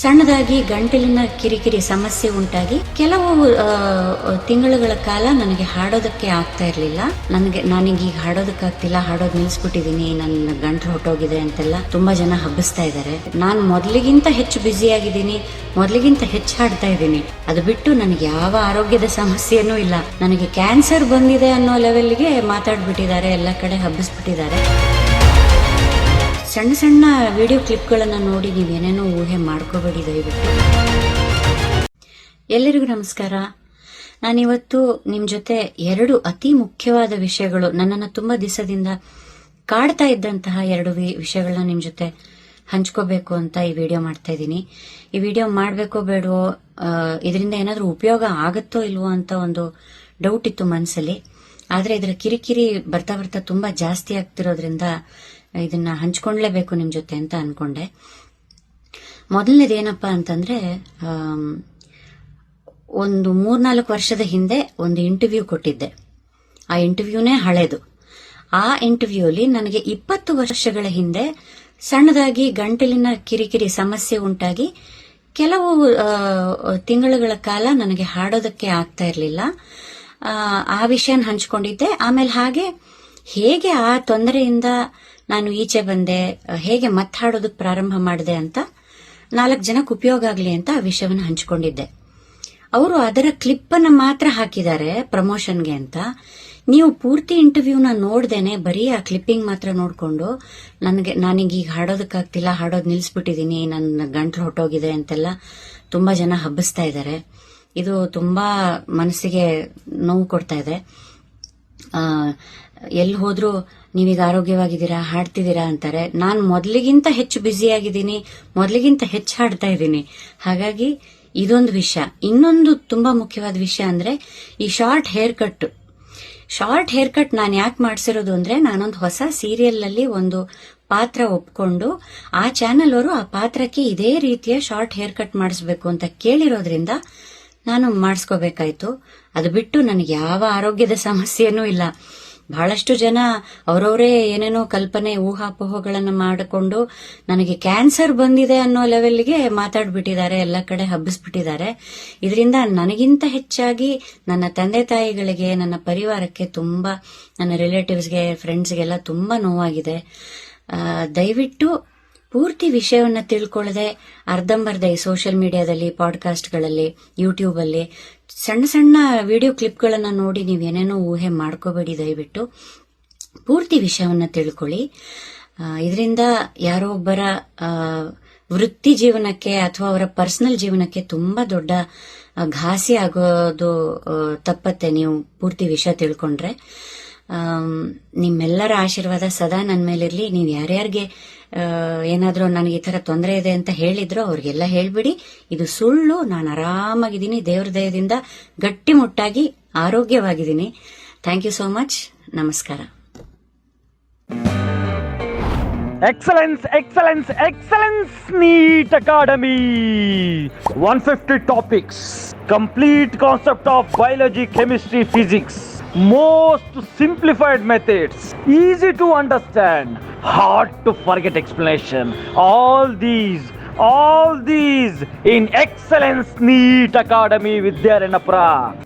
ಸಣ್ಣದಾಗಿ ಗಂಟಲಿನ ಕಿರಿಕಿರಿ ಸಮಸ್ಯೆ ಉಂಟಾಗಿ ಕೆಲವು ತಿಂಗಳುಗಳ ಕಾಲ ನನಗೆ ಹಾಡೋದಕ್ಕೆ ಆಗ್ತಾ ಇರಲಿಲ್ಲ. ನನಗೆ ನಾನೀಗ ಈಗ ಹಾಡೋದಕ್ಕಾಗ್ತಿಲ್ಲ ಹಾಡೋದು ನಿಲ್ಸ್ಬಿಟ್ಟಿದೀನಿ. ನನ್ನ ಗಂಟಲು ಹೊಟ್ಟೋಗಿದೆ ಅಂತೆಲ್ಲ ತುಂಬಾ ಜನ ಹಬ್ಬಿಸ್ತಾ ಇದ್ದಾರೆ. ನಾನು ಮೊದಲಿಗಿಂತ ಹೆಚ್ಚು ಬ್ಯುಸಿ ಆಗಿದ್ದೀನಿ. ಮೊದಲಿಗಿಂತ ಹೆಚ್ಚು ಹಾಡ್ತಾ ಇದ್ದೀನಿ. ಅದು ಬಿಟ್ಟು ನನಗೆ ಯಾವ ಆರೋಗ್ಯದ ಸಮಸ್ಯೆನೂ ಇಲ್ಲ. ನನಗೆ ಕ್ಯಾನ್ಸರ್ ಬಂದಿದೆ ಅನ್ನೋ ಲೆವೆಲ್ಗೆ ಮಾತಾಡ್ಬಿಟ್ಟಿದ್ದಾರೆ. ಎಲ್ಲ ಕಡೆ ಹಬ್ಬಿಸ್ಬಿಟ್ಟಿದ್ದಾರೆ. ಸಣ್ಣ ಸಣ್ಣ ವಿಡಿಯೋ ಕ್ಲಿಪ್ಗಳನ್ನು ನೋಡಿ ಏನೇನೋ ಊಹೆ ಮಾಡ್ಕೋಬೇಡಿ ದಯವಿಟ್ಟು. ಎಲ್ಲರಿಗೂ ನಮಸ್ಕಾರ. ನಾನಿವತ್ತು ನಿಮ್ಮ ಜೊತೆ ಎರಡು ಅತಿ ಮುಖ್ಯವಾದ ವಿಷಯಗಳು ನನ್ನನ್ನು ತುಂಬ ದಿವಸದಿಂದ ಕಾಡ್ತಾ ಇದ್ದಂತಹ ಎರಡು ವಿಷಯಗಳನ್ನ ನಿಮ್ಮ ಜೊತೆ ಹಂಚ್ಕೋಬೇಕು ಅಂತ ಈ ವಿಡಿಯೋ ಮಾಡ್ತಾ ಇದ್ದೀನಿ. ಈ ವಿಡಿಯೋ ಮಾಡಬೇಕೋ ಬೇಡವೋ ಇದರಿಂದ ಏನಾದರೂ ಉಪಯೋಗ ಆಗುತ್ತೋ ಇಲ್ವೋ ಅಂತ ಒಂದು ಡೌಟ್ ಇತ್ತು ಮನಸ್ಸಲ್ಲಿ ಆದರೆ ಇದರ ಕಿರಿಕಿರಿ ಬರ್ತಾ ಬರ್ತಾ ತುಂಬ ಜಾಸ್ತಿ ಆಗ್ತಿರೋದ್ರಿಂದ ಇದನ್ನ ಹಂಚ್ಕೊಂಡ್ಲೇಬೇಕು ನಿಮ್ಮ ಜೊತೆ ಅಂತ ಅನ್ಕೊಂಡೆ. ಮೊದಲನೇದೇನಪ್ಪ ಅಂತಂದ್ರೆ ಒಂದು ಮೂರ್ನಾಲ್ಕು ವರ್ಷದ ಹಿಂದೆ ಒಂದು ಇಂಟರ್ವ್ಯೂ ಕೊಟ್ಟಿದ್ದೆ. ಆ ಇಂಟರ್ವ್ಯೂನೇ ಹಳೇದು. ಆ ಇಂಟರ್ವ್ಯೂ ಅಲ್ಲಿ ನನಗೆ ಇಪ್ಪತ್ತು ವರ್ಷಗಳ ಹಿಂದೆ ಸಣ್ಣದಾಗಿ ಗಂಟಲಿನ ಕಿರಿಕಿರಿ ಸಮಸ್ಯೆ ಉಂಟಾಗಿ ಕೆಲವು ತಿಂಗಳುಗಳ ಕಾಲ ನನಗೆ ಹಾಡೋದಕ್ಕೆ ಆಗ್ತಾ ಇರಲಿಲ್ಲ. ಆ ವಿಷಯನ ಹಂಚ್ಕೊಂಡಿದ್ದೆ. ಆಮೇಲೆ ಹಾಗೆ ಹೇಗೆ ಆ ತೊಂದರೆಯಿಂದ ನಾನು ಈಚೆ ಬಂದೆ ಹೇಗೆ ಮತ್ತಾಡೋದಕ್ಕೆ ಪ್ರಾರಂಭ ಮಾಡಿದೆ ಅಂತ ನಾಲ್ಕು ಜನಕ್ಕೆ ಉಪಯೋಗ ಆಗಲಿ ಅಂತ ಆ ವಿಷಯವನ್ನು ಹಂಚಿಕೊಂಡಿದ್ದೆ. ಅವರು ಅದರ ಕ್ಲಿಪ್ಪನ್ನು ಮಾತ್ರ ಹಾಕಿದ್ದಾರೆ ಪ್ರಮೋಷನ್ಗೆ ಅಂತ. ನೀವು ಪೂರ್ತಿ ಇಂಟರ್ವ್ಯೂನ ನೋಡ್ದೇನೆ ಬರೀ ಆ ಕ್ಲಿಪ್ಪಿಂಗ್ ಮಾತ್ರ ನೋಡಿಕೊಂಡು ನನಗೆ ನನಗೆ ಈಗ ಹಾಡೋದಕ್ಕಾಗ್ತಿಲ್ಲ, ಹಾಡೋದು ನಿಲ್ಲಿಸ್ಬಿಟ್ಟಿದ್ದೀನಿ ನನ್ನ ಗಂಟ್ಲು ಹೊಟ್ಟೋಗಿದೆ ಅಂತೆಲ್ಲ ತುಂಬಾ ಜನ ಹಬ್ಬಿಸ್ತಾ ಇದ್ದಾರೆ. ಇದು ತುಂಬಾ ಮನಸ್ಸಿಗೆ ನೋವು ಕೊಡ್ತಾ ಇದೆ. ಎಲ್ಲಿ ಹೋದ್ರೂ ನೀವೀಗ ಆರೋಗ್ಯವಾಗಿದ್ದೀರಾ, ಹಾಡ್ತಿದ್ದೀರಾ ಅಂತಾರೆ. ನಾನು ಮೊದಲಿಗಿಂತ ಹೆಚ್ಚು ಬ್ಯುಸಿ ಆಗಿದ್ದೀನಿ, ಮೊದಲಿಗಿಂತ ಹೆಚ್ಚು ಹಾಡ್ತಾ ಇದ್ದೀನಿ. ಹಾಗಾಗಿ ಇದೊಂದು ವಿಷಯ. ಇನ್ನೊಂದು ತುಂಬಾ ಮುಖ್ಯವಾದ ವಿಷಯ ಅಂದ್ರೆ, ಈ short hair cut short hair cut ನಾನು ಯಾಕೆ ಮಾಡಿಸಿರೋದು ಅಂದ್ರೆ, ನಾನೊಂದು ಹೊಸ ಸೀರಿಯಲ್ ಅಲ್ಲಿ ಒಂದು ಪಾತ್ರ ಒಪ್ಕೊಂಡು, ಆ ಚಾನೆಲ್ ಅವರು ಆ ಪಾತ್ರಕ್ಕೆ ಇದೇ ರೀತಿಯ ಶಾರ್ಟ್ ಹೇರ್ ಕಟ್ ಮಾಡಿಸ್ಬೇಕು ಅಂತ ಕೇಳಿರೋದ್ರಿಂದ ನಾನು ಮಾಡಿಸ್ಕೋಬೇಕಾಯ್ತು. ಅದು ಬಿಟ್ಟು ನನಗೆ ಯಾವ ಆರೋಗ್ಯದ ಸಮಸ್ಯೆನೂ ಇಲ್ಲ. ಬಹಳಷ್ಟು ಜನ ಅವರವರೇ ಏನೇನೋ ಕಲ್ಪನೆ, ಊಹಾಪೋಹಗಳನ್ನು ಮಾಡಿಕೊಂಡು ನನಗೆ ಕ್ಯಾನ್ಸರ್ ಬಂದಿದೆ ಅನ್ನೋ ಲೆವೆಲ್ಗೆ ಮಾತಾಡ್ಬಿಟ್ಟಿದ್ದಾರೆ, ಎಲ್ಲ ಕಡೆ ಹಬ್ಬಿಸ್ಬಿಟ್ಟಿದ್ದಾರೆ. ಇದರಿಂದ ನನಗಿಂತ ಹೆಚ್ಚಾಗಿ ನನ್ನ ತಂದೆ ತಾಯಿಗಳಿಗೆ, ನನ್ನ ಪರಿವಾರಕ್ಕೆ ತುಂಬ, ನನ್ನ ರಿಲೇಟಿವ್ಸ್ಗೆ ಫ್ರೆಂಡ್ಸ್ಗೆಲ್ಲ ತುಂಬ ನೋವಾಗಿದೆ. ದಯವಿಟ್ಟು ಪೂರ್ತಿ ವಿಷಯವನ್ನು ತಿಳ್ಕೊಳ್ಳದೆ ಅರ್ಧಂಬರ್ಧ ಈ ಸೋಷಿಯಲ್ ಮೀಡಿಯಾದಲ್ಲಿ, ಪಾಡ್ಕಾಸ್ಟ್ಗಳಲ್ಲಿ, ಯೂಟ್ಯೂಬಲ್ಲಿ ಸಣ್ಣ ಸಣ್ಣ ವಿಡಿಯೋ ಕ್ಲಿಪ್ಗಳನ್ನು ನೋಡಿ ನೀವು ಏನೇನೋ ಊಹೆ ಮಾಡ್ಕೋಬೇಡಿ ದಯವಿಟ್ಟು. ಪೂರ್ತಿ ವಿಷಯವನ್ನು ತಿಳ್ಕೊಳ್ಳಿ. ಇದರಿಂದ ಯಾರೋ ಒಬ್ಬರ ವೃತ್ತಿ ಜೀವನಕ್ಕೆ ಅಥವಾ ಅವರ ಪರ್ಸನಲ್ ಜೀವನಕ್ಕೆ ತುಂಬಾ ದೊಡ್ಡ ಘಾಸಿ ಆಗೋದು ತಪ್ಪತ್ತೆ ನೀವು ಪೂರ್ತಿ ವಿಷಯ ತಿಳ್ಕೊಂಡ್ರೆ. ನಿಮ್ಮೆಲ್ಲರ ಆಶೀರ್ವಾದ ಸದಾ ನನ್ನ ಮೇಲಿರಲಿ. ನೀವು ಯಾರ್ಯಾರಿಗೆ ಏನಾದರೂ ನನಗೆ ಈ ಥರ ತೊಂದರೆ ಇದೆ ಅಂತ ಹೇಳಿದ್ರು ಅವ್ರಿಗೆಲ್ಲ ಹೇಳಿಬಿಡಿ. ಇದು ಸುಳ್ಳು, ನಾನು ಆರಾಮಾಗಿದ್ದೀನಿ, ದೇವ್ರ ದಯದಿಂದ ಗಟ್ಟಿಮುಟ್ಟಾಗಿ ಆರೋಗ್ಯವಾಗಿದ್ದೀನಿ. ಥ್ಯಾಂಕ್ ಯು ಸೋ ಮಚ್ ನಮಸ್ಕಾರ. Excellence excellence excellence NEET academy one fifty topics complete concept of biology chemistry physics most simplified methods easy to understand hard to forget explanation. All these, all these in Excellence Neat Academy Vidyaranapura.